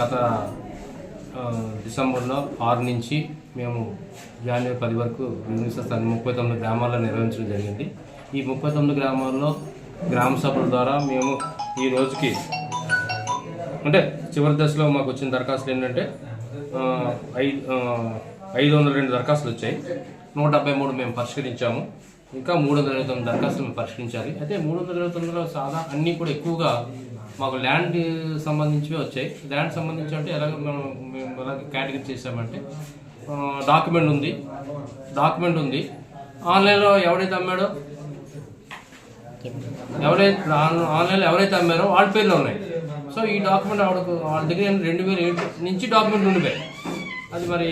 గత డిసెంబర్లో ఆరు నుంచి మేము జనవరి పది వరకు యూనివర్సిటీ ముప్పై తొమ్మిది గ్రామాల్లో నిర్వహించడం జరిగింది. ఈ ముప్పై తొమ్మిది గ్రామాల్లో గ్రామ సభల ద్వారా మేము ఈ రోజుకి అంటే చివరి దశలో మాకు వచ్చిన దరఖాస్తులు ఏంటంటే ఐదు ఐదు వందల రెండు దరఖాస్తులు వచ్చాయి నూట డెబ్బై మూడు మేము పరిష్కరించాము. ఇంకా మూడు వందల ఇరవై తొమ్మిది దరఖాస్తులు మేము పరిష్కరించాలి. అయితే మూడు వందల ఇరవై తొమ్మిదిలో సాదా అన్నీ కూడా ఎక్కువగా మాకు ల్యాండ్ సంబంధించివే వచ్చాయి. ల్యాండ్ సంబంధించి అంటే ఎలాగ మనం మేము ఎలాగ కేటగిరీ చేసామంటే డాక్యుమెంట్ ఉంది. డాక్యుమెంట్ ఉంది. ఆన్లైన్లో ఎవడైతే అమ్మాడో ఎవరైతే ఆన్- ఆన్లైన్లో ఎవరైతే అమ్మారో వాళ్ళ పేర్లు ఉన్నాయి. సో ఈ డాక్యుమెంట్ ఆవిడకు వాళ్ళ దగ్గర రెండు వేల ఏడు నుంచి డాక్యుమెంట్ ఉండిపోయాయి అది మరి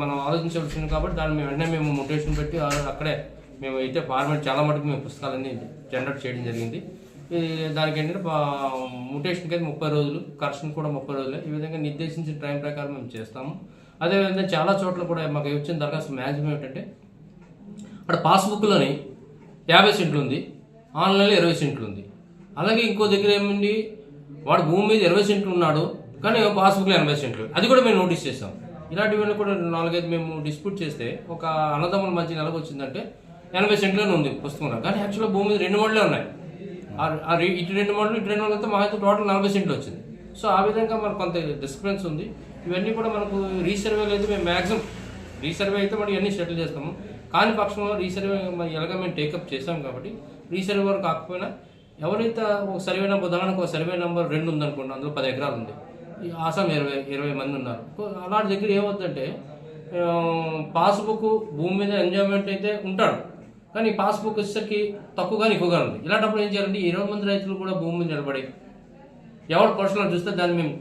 మనం ఆలోచించవలసింది కాబట్టి దాన్ని మేము వెంటనే మేము మొటేషన్ పెట్టి అక్కడే మేము అయితే ఫార్మేట్ చాలా మటుకు మేము పుస్తకాలన్నీ జనరేట్ చేయడం జరిగింది. దానికి ఏంటంటే ముటేషన్కి అయితే ముప్పై రోజులు కరెక్షన్ కూడా ముప్పై రోజులు. ఈ విధంగా నిర్దేశించిన టైం ప్రకారం మేము చేస్తాము. అదేవిధంగా చాలా చోట్ల కూడా మాకు వచ్చిన దరఖాస్తు మ్యాక్సిమం ఏంటంటే అక్కడ పాస్బుక్లోని యాభై సెంట్లు ఉంది ఆన్లైన్లో ఇరవై సెంట్లు ఉంది. అలాగే ఇంకో దగ్గర ఏముంది వాడు భూమి మీద ఇరవై సెంట్లు ఉన్నాడు కానీ పాస్బుక్లో ఎనభై సెంట్లు. అది కూడా మేము నోటీస్ చేసాం ఇలాంటివన్నీ కూడా నాలుగైదు మేము డిస్ప్యూట్ చేస్తే ఒక అన్నదమ్ముల మధ్య నెలకు వచ్చిందంటే ఎనభై సెంట్లోనే ఉంది పుస్తకంలో. కానీ యాక్చువల్గా భూమి రెండు మోడలే ఉన్నాయి. ఇటు రెండు మోడలు ఇటు రెండు మోడలతో మా అయితే టోటల్ నలభై సెంట్లు వచ్చింది. సో ఆ విధంగా మనకు కొంత డిస్క్రిపెన్స్ ఉంది. ఇవన్నీ కూడా మనకు రీసర్వే అయితే మేము మ్యాక్సిమం రీసర్వే అయితే మనం ఇవన్నీ సెటిల్ చేస్తాము. కాని పక్షంలో రీసర్వే మరి ఎలాగ మేము టేకప్ చేసాం కాబట్టి రీసర్వే వరకు కాకపోయినా ఎవరైతే ఒక సర్వే నెంబర్ ఉదాహరణకు ఒక సర్వే నెంబర్ రెండు ఉందనుకోండి అందులో పది ఎకరాలు ఉంది. ఆసాం ఇరవై ఇరవై మంది ఉన్నారు. అలాంటి దగ్గర ఏమవుతుందంటే పాస్బుక్ భూమి మీద ఎంజాయ్మెంట్ అయితే ఉంటాడు. కానీ పాస్బుక్ వచ్చేసరికి తక్కువగానే ఎక్కువగా ఉంది ఇలాంటప్పుడు ఏం చేయాలంటే ఇరవై మంది రైతులు కూడా భూమి మీద నిలబడి ఎవరు పర్సనల్ చూస్తే దాన్ని మేము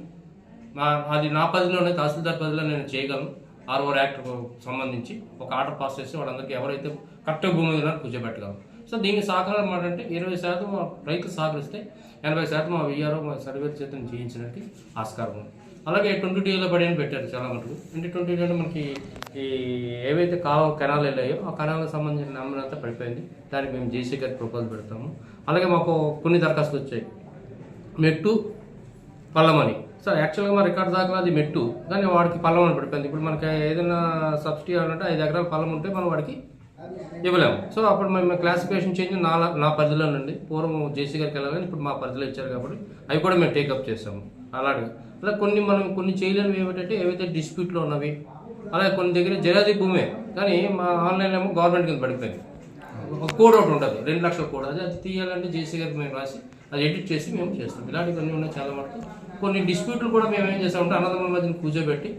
మా అది నా పదిలోనే తహసీల్దార్ పదిలో నేను చేయగలను. ఆర్ఓఆర్ యాక్ట్ సంబంధించి ఒక ఆర్డర్ పాస్ చేసి వాళ్ళందరికీ ఎవరైతే కరెక్ట్ భూమి మీద ఉన్నారో కూర్చోబెట్టగలం సో దీనికి సహకారం ఏంటంటే ఇరవై శాతం రైతులు సహకరిస్తే ఎనభై శాతం మా విఆర్ఓ మా సర్వేర్ చేత చేయించడానికి ఆస్కారం ఉంది. అలాగే ట్వంటీ టూలో పడి అని పెట్టారు చాలా మటుకు. ట్వంటీ ట్వంటీ అంటే మనకి ఈ ఏవైతే కావ కెనాలు వెళ్ళాయో ఆ కెనాలకు సంబంధించిన నెంబర్ అంతా పడిపోయింది. దానికి మేము జేసీ గారి ప్రపోజల్ పెడతాము. అలాగే మాకు కొన్ని దరఖాస్తులు వచ్చాయి. మెట్టు పల్లమని. సార్ యాక్చువల్గా మా రికార్డ్ దాకా అది మెట్టు. కానీ వాడికి పల్లం అని పడిపోయింది. ఇప్పుడు మనకి ఏదైనా సబ్సిడీ అవ్వాలంటే ఐదు ఎకరాల పల్లం ఉంటే మనం వాడికి ఇవ్వలేము. సో అప్పుడు మేము క్లాసిఫికేషన్ చేంజ్ నా నా పరిధిలో నుండి పూర్వం జేసీ గారికి వెళ్ళాలని ఇప్పుడు మా పరిధిలో ఇచ్చారు కాబట్టి అవి కూడా మేము టేకప్ చేస్తాము. అలాగే అలా కొన్ని మనం కొన్ని చేయలేనివి ఏమిటంటే ఏవైతే డిస్ప్యూట్లో ఉన్నవి అలాగే కొన్ని దగ్గర జరాది భూమే కానీ మా ఆన్లైన్ ఏమో గవర్నమెంట్ కింద పడిపోయింది. ఒక కోడ్ ఒకటి ఉంటుంది రెండు లక్షల కోడ్ అది అది తీయాలంటే జేసీ గారికి మేము రాసి అది ఎడిట్ చేసి మేము చేస్తాం. ఇలాంటివి కొన్ని ఉన్నాయి చాలా మటుకు. కొన్ని డిస్ప్యూట్లు కూడా మేము ఏం చేస్తామంటే అన్నదమ్ముల మధ్యన కూర్చోబెట్టి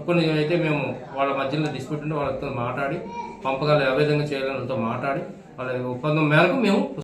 కొన్ని అయితే మేము వాళ్ళ మధ్యలో డిస్ప్యూట్ ఉంటే వాళ్ళతో మాట్లాడి పంపగల ఏ విధంగా చేయాలని వాళ్ళతో మాట్లాడి వాళ్ళ ఒప్పందం మేరకు మేము